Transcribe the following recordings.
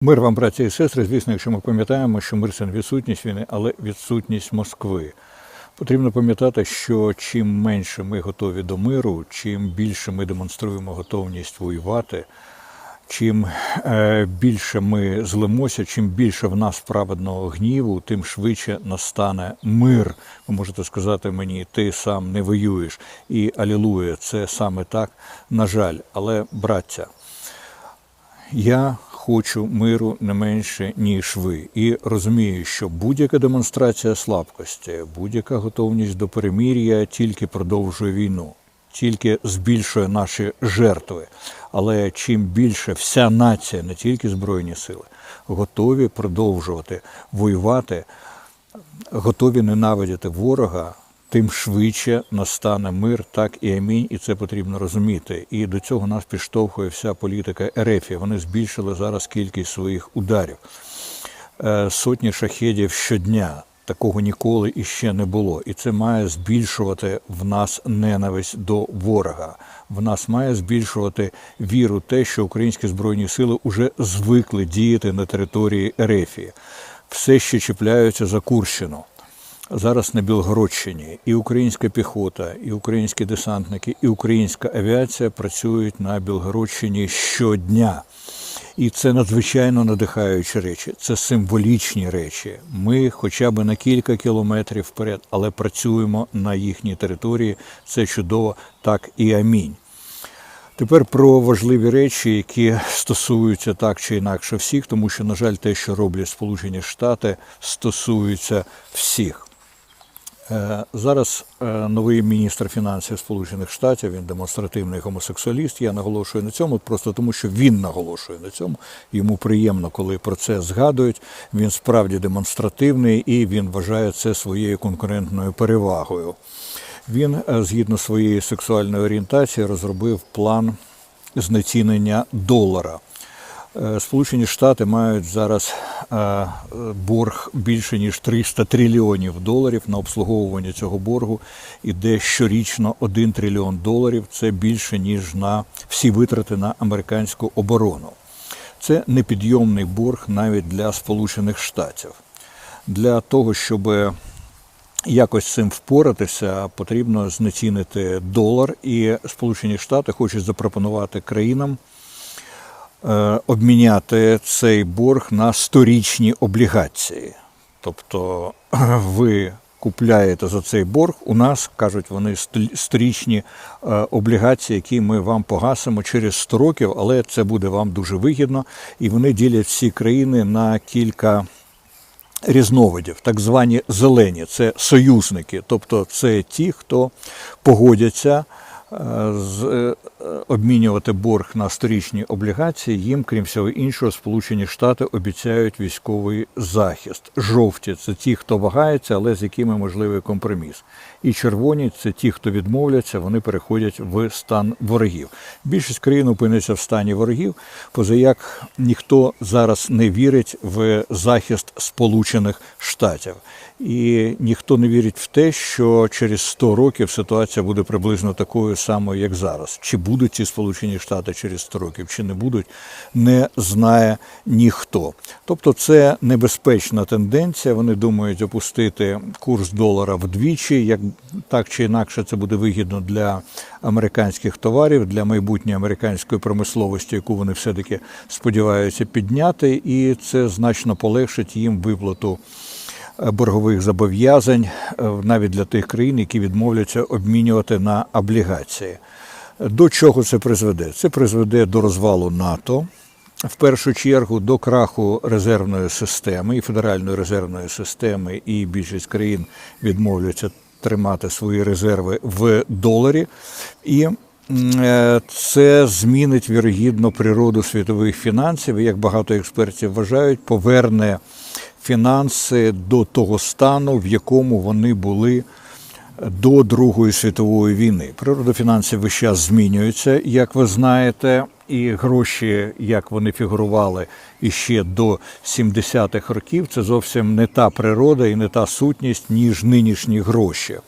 Мир вам, браті і сестри. Звісно, якщо ми пам'ятаємо, що мир це не відсутність війни, але відсутність Москви. Потрібно пам'ятати, що чим менше ми готові до миру, чим більше ми демонструємо готовність воювати, чим е, більше ми злимося, чим більше в нас праведного гніву, тим швидше настане мир. Ви можете сказати мені, ти сам не воюєш. І алілуя, це саме так, на жаль. Але, браття, я хочу миру не менше, ніж ви, і розумію, що будь-яка демонстрація слабкості, будь-яка готовність до перемір'я тільки продовжує війну, тільки збільшує наші жертви. Але чим більше вся нація, не тільки збройні сили, готові продовжувати воювати, готові ненавидіти ворога, тим швидше настане мир, так і амінь, і це потрібно розуміти. І до цього нас підштовхує вся політика РФ. Вони збільшили зараз кількість своїх ударів. Е, Сотні шахедів щодня. Такого ніколи іще не було, і це має збільшувати в нас ненависть до ворога. В нас має збільшувати віру, в те, що українські збройні сили вже звикли діяти на території Ерефії, все ще чіпляються за Курщину. Зараз на Білгородщині і українська піхота, і українські десантники, і українська авіація працюють на Білгородщині щодня. І це надзвичайно надихаючі речі, це символічні речі. Ми хоча б на кілька кілометрів вперед, але працюємо на їхній території. Це чудово, так і амінь. Тепер про важливі речі, які стосуються так чи інакше всіх, тому що, на жаль, те, що роблять Сполучені Штати, стосується всіх. Е, Зараз е, новий міністр фінансів Сполучених Штатів, він демонстративний гомосексуаліст. Я наголошую на цьому, просто тому що він наголошує на цьому. Йому приємно, коли про це згадують. Він справді демонстративний і він вважає це своєю конкурентною перевагою. Він, е, згідно своєї сексуальної орієнтації, розробив план знецінення долара. Е, Сполучені Штати мають зараз е, борг більше ніж 300 трильйонів доларів на обслуговування цього боргу. Іде щорічно 1 трильйон доларів. Це більше ніж на всі витрати на американську оборону. Це непідйомний борг навіть для Сполучених Штатів. Для того, щоб якось цим впоратися, потрібно знецінити долар, і Сполучені Штати хочуть запропонувати країнам обміняти цей борг на сторічні облігації. Тобто ви купляєте за цей борг, у нас кажуть вони сторічні е, облігації, які ми вам погасимо через 100 років, але це буде вам дуже вигідно, і вони ділять всі країни на кілька різновидів, так звані зелені, це союзники, тобто це ті, хто погодяться е, з, е, обмінювати борг на сторічні облігації. Їм, крім всього іншого, Сполучені Штати обіцяють військовий захист. Жовті це ті, хто вагається, але з якими можливий компроміс. І червоні це ті, хто відмовляться, вони переходять в стан ворогів. Більшість країн опиниться в стані ворогів, позаяк ніхто зараз не вірить в захист Сполучених Штатів. І ніхто не вірить в те, що через 100 років ситуація буде приблизно такою самою, як зараз. Чи будуть ці Сполучені Штати через 100 років, чи не будуть, не знає ніхто. Тобто це небезпечна тенденція. Вони думають опустити курс долара вдвічі, як так чи інакше це буде вигідно для американських товарів, для майбутньої американської промисловості, яку вони все-таки сподіваються підняти, і це значно полегшить їм виплату е, боргових зобов'язань е, навіть для тих країн, які відмовляться обмінювати на облігації. До чого це призведе? Це призведе до розвалу НАТО. В першу чергу до краху резервної системи і федеральної резервної системи, і більшість країн відмовляться тримати свої резерви в доларі, і е, це змінить вірогідно природу світових фінансів. Як багато експертів вважають, поверне фінанси до того стану, в якому вони були до Другої світової війни. Природа фінансів весь час змінюється, як ви знаєте, і гроші, як вони фігурували іще до 70-х років, це зовсім не та природа і не та сутність, ніж нинішні гроші.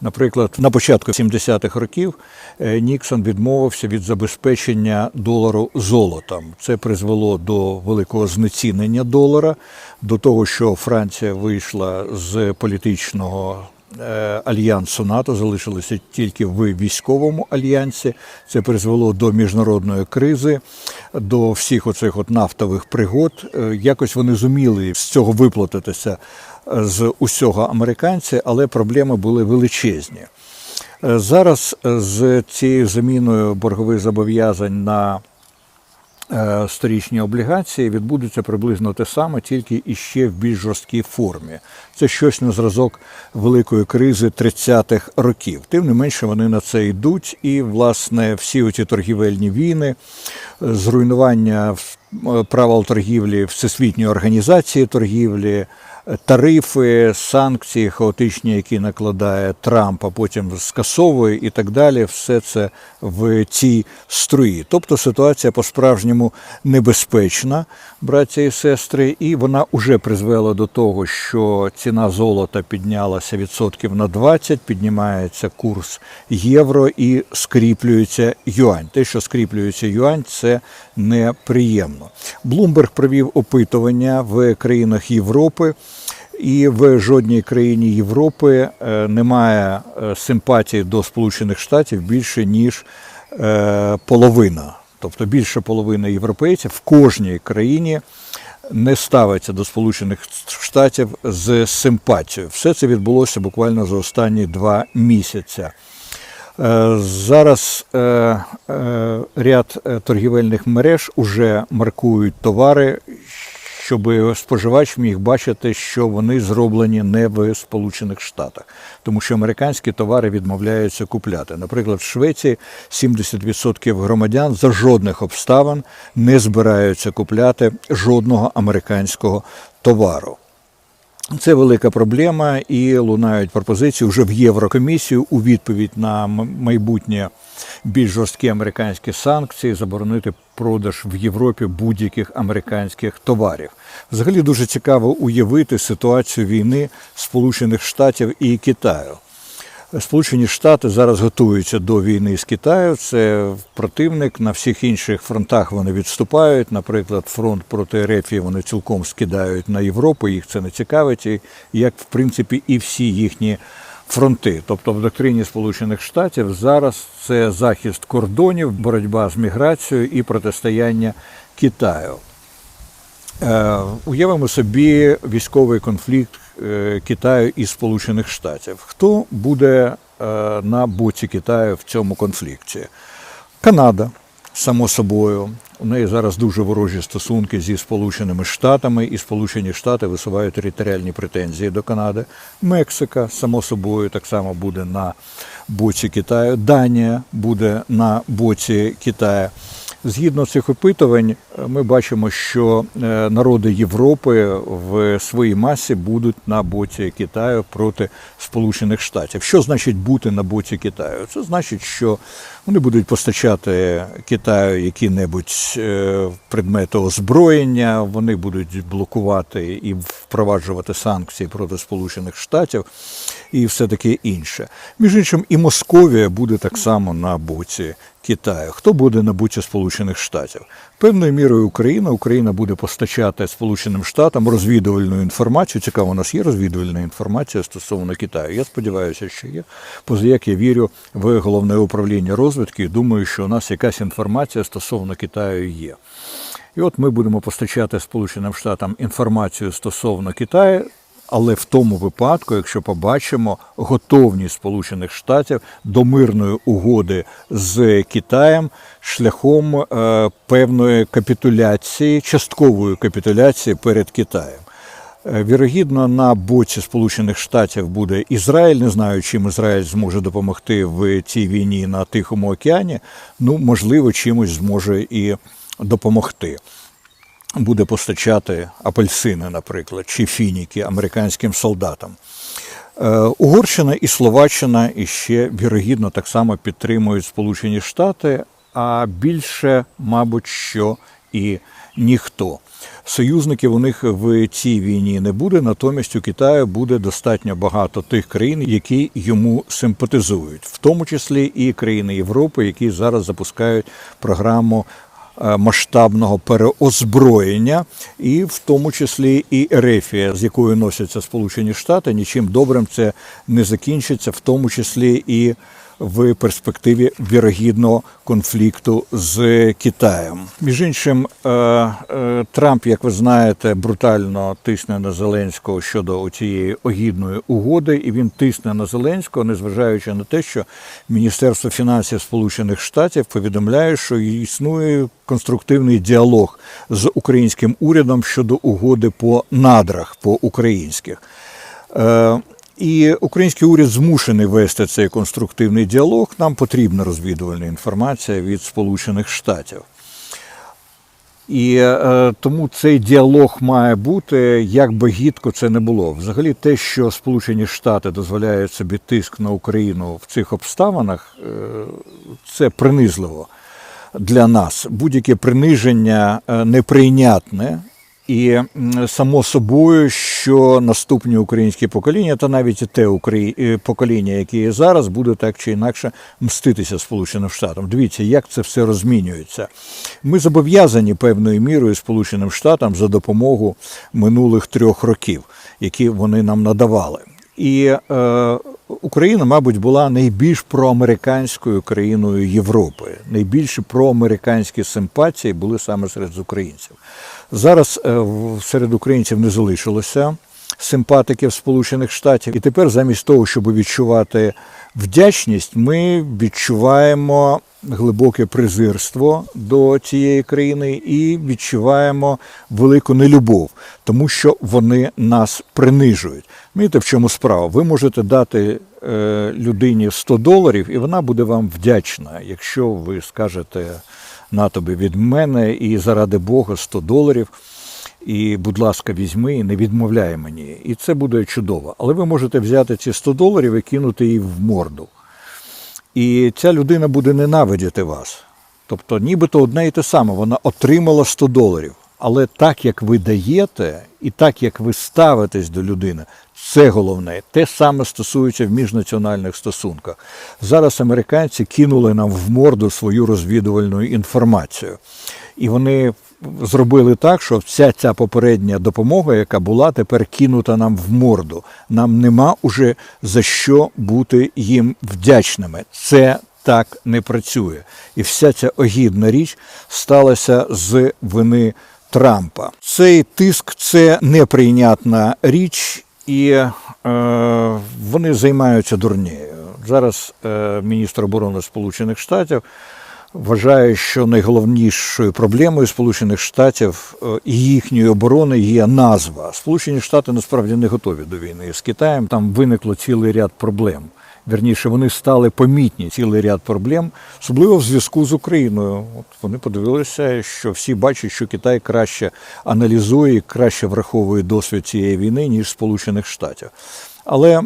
Наприклад, на початку 70-х років е, Ніксон відмовився від забезпечення долару золотом. Це призвело до великого знецінення долара, до того, що Франція вийшла з політичного альянсу НАТО, залишилися тільки в військовому альянсі. Це призвело до міжнародної кризи, до всіх оцих от нафтових пригод. Е, Якось вони зуміли з цього виплатитися е, з усього американця, але проблеми були величезні. Е, Зараз е, з цією заміною боргових зобов'язань на е, сторічні облігації відбудеться приблизно те саме, тільки іще в більш жорсткій формі. Це щось на зразок великої кризи 30-х років. Тим не менше вони на це йдуть, і власне всі ці торгівельні війни, е, зруйнування е, правил торгівлі Всесвітньої організації торгівлі. Тарифи, санкції хаотичні, які накладає Трамп, а потім скасовує і так далі, все це в цій струї. Тобто ситуація по-справжньому небезпечна, браття і сестри, і вона вже призвела до того, що ціна золота піднялася відсотків на 20, піднімається курс євро і скріплюється юань. Те, що скріплюється юань, це неприємно. Блумберг провів опитування в країнах Європи. І в жодній країні Європи е, немає е, симпатії до Сполучених Штатів більше ніж е, половина. Тобто більше половини європейців в кожній країні не ставиться до Сполучених Штатів з симпатією. Все це відбулося буквально за останні два місяці. Зараз ряд торгівельних мереж уже маркують товари, щоб споживач міг бачити, що вони зроблені не в Сполучених Штатах, тому що американські товари відмовляються купляти. Наприклад, в Швеції 70% громадян за жодних обставин не збираються купляти жодного американського товару. Це велика проблема, і лунають пропозиції вже в Єврокомісію у відповідь на майбутнє більш жорсткі американські санкції заборонити продаж в Європі будь-яких американських товарів. Взагалі дуже цікаво уявити ситуацію війни Сполучених Штатів і Китаю. Сполучені Штати зараз готуються до війни з Китаю. Це противник на всіх інших фронтах. Вони відступають. Наприклад, фронт проти Ерефії вони цілком скидають на Європу. Їх це не цікавить, як в принципі і всі їхні фронти. Тобто в доктрині Сполучених Штатів зараз це захист кордонів, боротьба з міграцією і протистояння Китаю. Е, Уявимо собі військовий конфлікт Китаю і Сполучених Штатів. Хто буде е, на боці Китаю в цьому конфлікті? Канада, само собою. У неї зараз дуже ворожі стосунки зі Сполученими Штатами, і Сполучені Штати висувають територіальні претензії до Канади. Мексика, само собою, так само буде на боці Китаю. Данія буде на боці Китаю. Згідно цих опитувань, ми бачимо, що е, народи Європи в своїй масі будуть на боці Китаю проти Сполучених Штатів. Що значить бути на боці Китаю? Це значить, що вони будуть постачати Китаю які-небудь е, предмети озброєння, вони будуть блокувати і впроваджувати санкції проти Сполучених Штатів і все таке інше. Між іншим, і Московія буде так само на боці Китаю. Хто буде на Сполучених Штатів? Певною мірою Україна. Україна буде постачати Сполученим Штатам розвідувальну інформацію. Цікаво, у нас є розвідувальна інформація стосовно Китаю. Я сподіваюся, що є. Позаяк я вірю в головне управління розвідки і думаю, що у нас якась інформація стосовно Китаю є. І от ми будемо постачати Сполученим Штатам інформацію стосовно Китаю, але в тому випадку, якщо побачимо готовність Сполучених Штатів до мирної угоди з Китаєм шляхом е, певної капітуляції, часткової капітуляції перед Китаєм. Е, Вірогідно, на боці Сполучених Штатів буде Ізраїль. Не знаю, чим Ізраїль зможе допомогти в цій війні на Тихому океані. Ну, можливо, чимось зможе і допомогти. Буде постачати апельсини, наприклад, чи фініки американським солдатам. Е, Угорщина і Словаччина іще вірогідно так само підтримують Сполучені Штати, а більше, мабуть, що і ніхто. Союзників у них в цій війні не буде, натомість у Китаю буде достатньо багато тих країн, які йому симпатизують, в тому числі і країни Європи, які зараз запускають програму масштабного переозброєння, і в тому числі і Ерефія, з якою носяться Сполучені Штати, нічим добрим це не закінчиться, в тому числі і в перспективі вірогідного конфлікту з Китаєм. Між іншим, е, е, Трамп, як ви знаєте, брутально тисне на Зеленського щодо цієї огідної угоди, і він тисне на Зеленського, незважаючи на те, що Міністерство фінансів Сполучених Штатів повідомляє, що існує конструктивний діалог з українським урядом щодо угоди по надрах по українських. І український уряд змушений вести цей конструктивний діалог. Нам потрібна розвідувальна інформація від Сполучених Штатів. І е, тому цей діалог має бути, як би гідко це не було. Взагалі, те, що Сполучені Штати дозволяють собі тиск на Україну в цих обставинах, е, це принизливо для нас. Будь-яке приниження е, неприйнятне. І само собою, що наступні українські покоління, та навіть те Украї... е, покоління, яке є зараз, буде так чи інакше мститися Сполученим Штатам. Дивіться, як це все розмінюється. Ми зобов'язані певною мірою Сполученим Штатам за допомогу минулих трьох років, які вони нам надавали. І е, Україна, мабуть, була найбільш проамериканською країною Європи. Найбільші проамериканські симпатії були саме серед українців. Зараз е, серед українців не залишилося симпатиків Сполучених Штатів. І тепер, замість того, щоб відчувати вдячність, ми відчуваємо глибоке презирство до цієї країни і відчуваємо велику нелюбов, тому що вони нас принижують. Знаєте, в чому справа? Ви можете дати е, людині 100 доларів, і вона буде вам вдячна, якщо ви скажете на тобі від мене і заради Бога 100 доларів. І, будь ласка, візьми і не відмовляй мені. І це буде чудово. Але ви можете взяти ці 100 доларів і кинути їй в морду. І ця людина буде ненавидіти вас. Тобто, нібито одне і те саме, вона отримала 100 доларів. Але так, як ви даєте, і так, як ви ставитесь до людини, це головне. Те саме стосується в міжнаціональних стосунках. Зараз американці кинули нам в морду свою розвідувальну інформацію. І вони зробили так, що вся ця попередня допомога, яка була, тепер кинута нам в морду. Нам нема уже за що бути їм вдячними. Це так не працює. І вся ця огідна річ сталася з вини Трампа. Цей тиск це неприйнятна річ, і е, вони займаються дурнею. Зараз е, міністр оборони Сполучених Штатів вважає, що найголовнішою проблемою Сполучених Штатів е, і їхньої оборони є назва. Сполучені Штати насправді не готові до війни з Китаєм. Там виникло цілий ряд проблем. Вірніше, вони стали помітні цілий ряд проблем, особливо в зв'язку з Україною. От вони подивилися, що всі бачать, що Китай краще аналізує, і краще враховує досвід цієї війни, ніж Сполучених Штатів. Але е,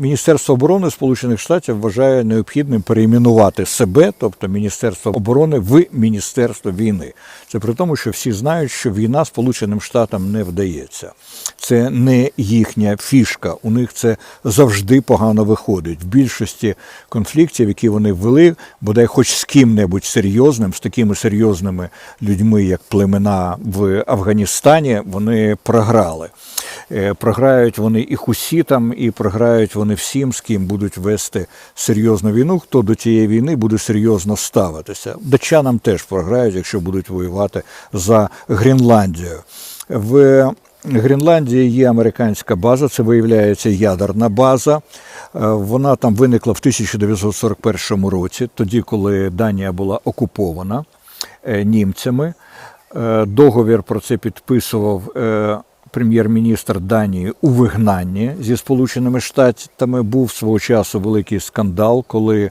Міністерство оборони Сполучених Штатів вважає необхідним перейменувати себе, тобто Міністерство оборони, в Міністерство війни. Це при тому, що всі знають, що війна Сполученим Штатам не вдається. Це не їхня фішка. У них це завжди погано виходить. В більшості конфліктів, які вони ввели, бодай хоч з ким-небудь серйозним, з такими серйозними людьми, як племена в Афганістані, вони програли. Е, Програють вони і хусітам, і програють вони всім, з ким будуть вести серйозну війну. Хто до цієї війни буде серйозно ставитися. Датчанам теж програють, якщо будуть воювати за Гренландію. В Гренландії є американська база, це виявляється ядерна база. Е, Вона там виникла в 1941 році, тоді, коли Данія була окупована е, німцями. Договір про це підписував прем'єр-міністр Данії у вигнанні зі Сполученими Штатами. Був свого часу великий скандал, коли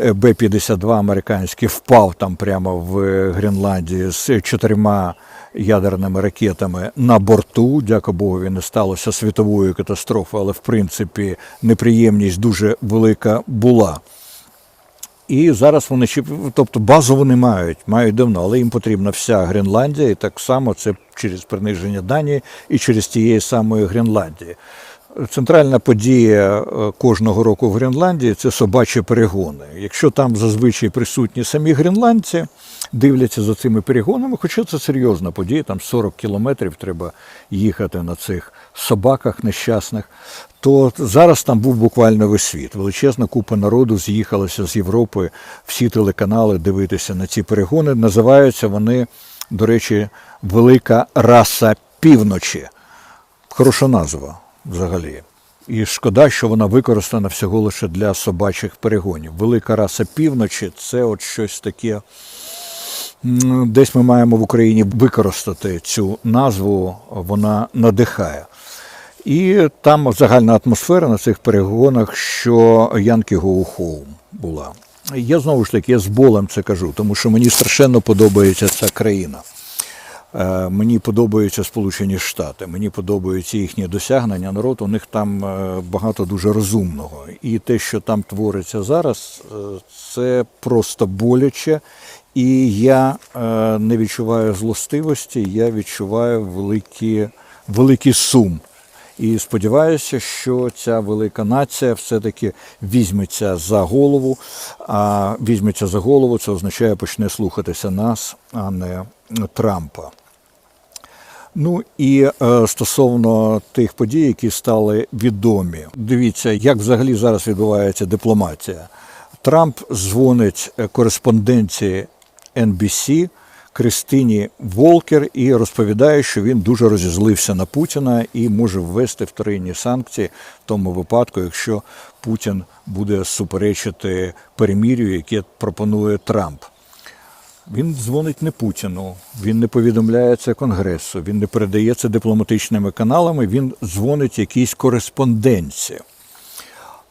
е, Б-52 американський впав там прямо в е, Гренландії з чотирма ядерними ракетами на борту. Дяка Богу, не сталося світової катастрофи, але в принципі неприємність дуже велика була. І зараз вони ще, тобто базу вони мають, мають давно, але їм потрібна вся Гренландія, і так само це через приниження Данії і через тієї самої Гренландії. Центральна подія е, кожного року в Гренландії це собачі перегони. Якщо там зазвичай присутні самі гренландці, дивляться за цими перегонами, хоча це серйозна подія, там 40 кілометрів треба їхати на цих собаках нещасних, то зараз там був буквально весь світ. Величезна купа народу з'їхалася з Європи, всі телеканали дивитися на ці перегони. Називаються вони, до речі, Велика раса півночі. Хороша назва взагалі. І шкода, що вона використана всього лише для собачих перегонів. Велика раса півночі це от щось таке. Десь ми маємо в Україні використати цю назву, вона надихає. І там загальна атмосфера на цих перегонах, що Янки Гоу Хоум була. Я знову ж таки я з болем це кажу, тому що мені страшенно подобається ця країна. Е, Мені подобаються Сполучені Штати, мені подобаються їхні досягнення. Народ у них там е, багато дуже розумного. І те, що там твориться зараз, е, це просто боляче. І я не відчуваю злостивості, я відчуваю великий, великий сум. І сподіваюся, що ця велика нація все-таки візьметься за голову. А візьметься за голову, це означає почне слухатися нас, а не Трампа. Ну і е, стосовно тих подій, які стали відомі, дивіться, як взагалі зараз відбувається дипломатія. Трамп дзвонить е, кореспонденції NBC Кристині Волкер і розповідає, що він дуже розізлився на Путіна і може ввести вторинні санкції в тому випадку, якщо Путін буде суперечити перемір'ю, яке пропонує Трамп. Він дзвонить не Путіну, він не повідомляє це Конгресу, він не передає це дипломатичними каналами, він дзвонить якійсь кореспонденції.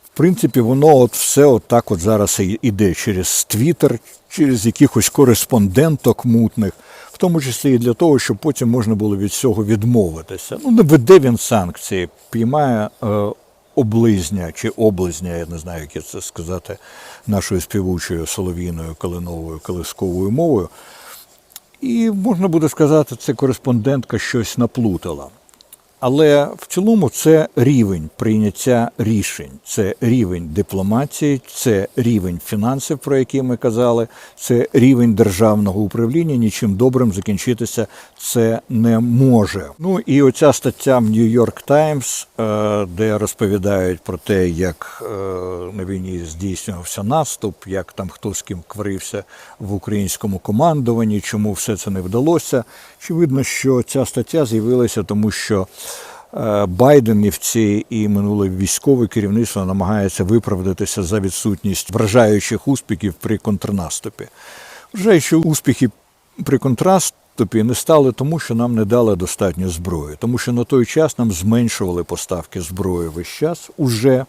В принципі, воно от все от так от зараз і іде через Твіттер, через якихось кореспонденток мутних, в тому числі і для того, щоб потім можна було від цього відмовитися. Ну, не веде він санкції, піймає е, облизня чи облизня, я не знаю, як це сказати, нашою співучою солов'їною, калиновою, колисковою мовою. І можна буде сказати, це кореспондентка щось наплутала. Але в цілому це рівень прийняття рішень, це рівень дипломатії, це рівень фінансів, про які ми казали, це рівень державного управління. Нічим добрим закінчитися це не може. Ну і оця стаття в Нью-Йорк Таймс, е, де розповідають про те, як е, на війні здійснювався наступ, як там хто з ким кварився в українському командуванні, чому все це не вдалося. Очевидно, що ця стаття з'явилася, тому що Байденівці і минуле військове керівництво намагається виправдатися за відсутність вражаючих успіхів при контрнаступі. Вражаючі успіхи при контрнаступі не стали тому, що нам не дали достатньо зброї, тому що на той час нам зменшували поставки зброї весь час уже.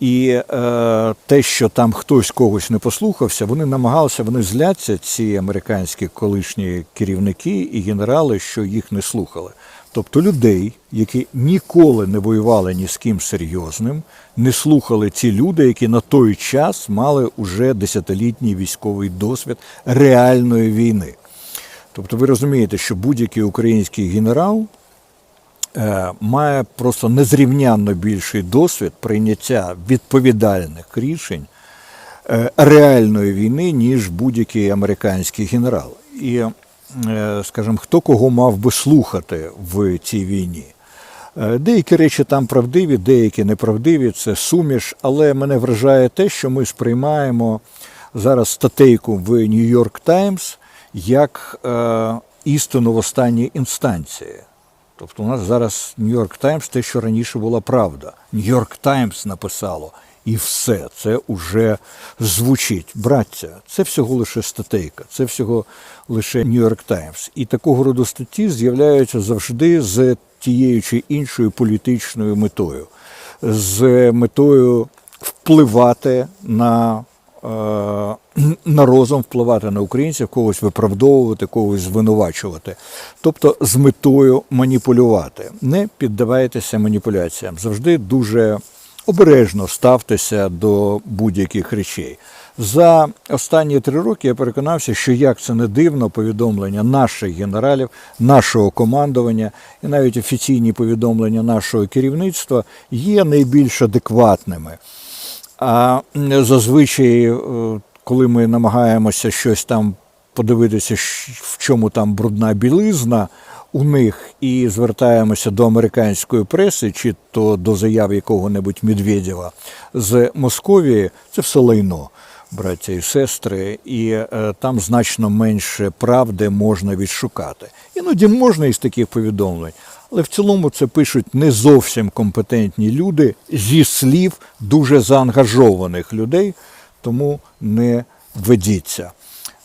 І е, те, що там хтось когось не послухався, вони намагалися, вони зляться, ці американські колишні керівники і генерали, що їх не слухали. Тобто людей, які ніколи не воювали ні з ким серйозним, не слухали ці люди, які на той час мали уже десятилітній військовий досвід реальної війни. Тобто ви розумієте, що будь-який український генерал е, має просто незрівнянно більший досвід прийняття відповідальних рішень е, реальної війни, ніж будь-який американський генерал. І, скажімо, хто кого мав би слухати в цій війні? Е, Деякі речі там правдиві, деякі неправдиві, це суміш, але мене вражає те, що ми сприймаємо зараз статейку в Нью-Йорк Таймс як е, істину в останній інстанції. Тобто у нас зараз Нью-Йорк Таймс те, що раніше була правда. Нью-Йорк Таймс написало, і все це вже звучить. Браття, це всього лише статейка, це всього лише Нью-Йорк Таймс. І такого роду статті з'являються завжди з тією чи іншою політичною метою, з метою впливати на е, на розум впливати на українців, когось виправдовувати, когось звинувачувати. Тобто з метою маніпулювати. Не піддавайтеся маніпуляціям. Завжди дуже обережно ставтеся до будь-яких речей. За останні три роки я переконався, що як це не дивно, повідомлення наших генералів, нашого командування і навіть офіційні повідомлення нашого керівництва є найбільш адекватними. А зазвичай, е, коли ми намагаємося щось там подивитися, в чому там брудна білизна у них, і звертаємося до американської преси, чи то до заяв якого-небудь Медведєва з Московії, це все лайно. Браття і сестри, і е, там значно менше правди можна відшукати. Іноді можна із таких повідомлень, але в цілому це пишуть не зовсім компетентні люди зі слів дуже заангажованих людей, тому не ведіться.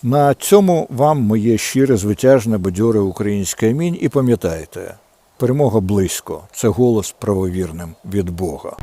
На цьому вам моє щире, звитяжне, бадьоре українське амінь. І пам'ятайте, перемога близько це голос правовірним від Бога.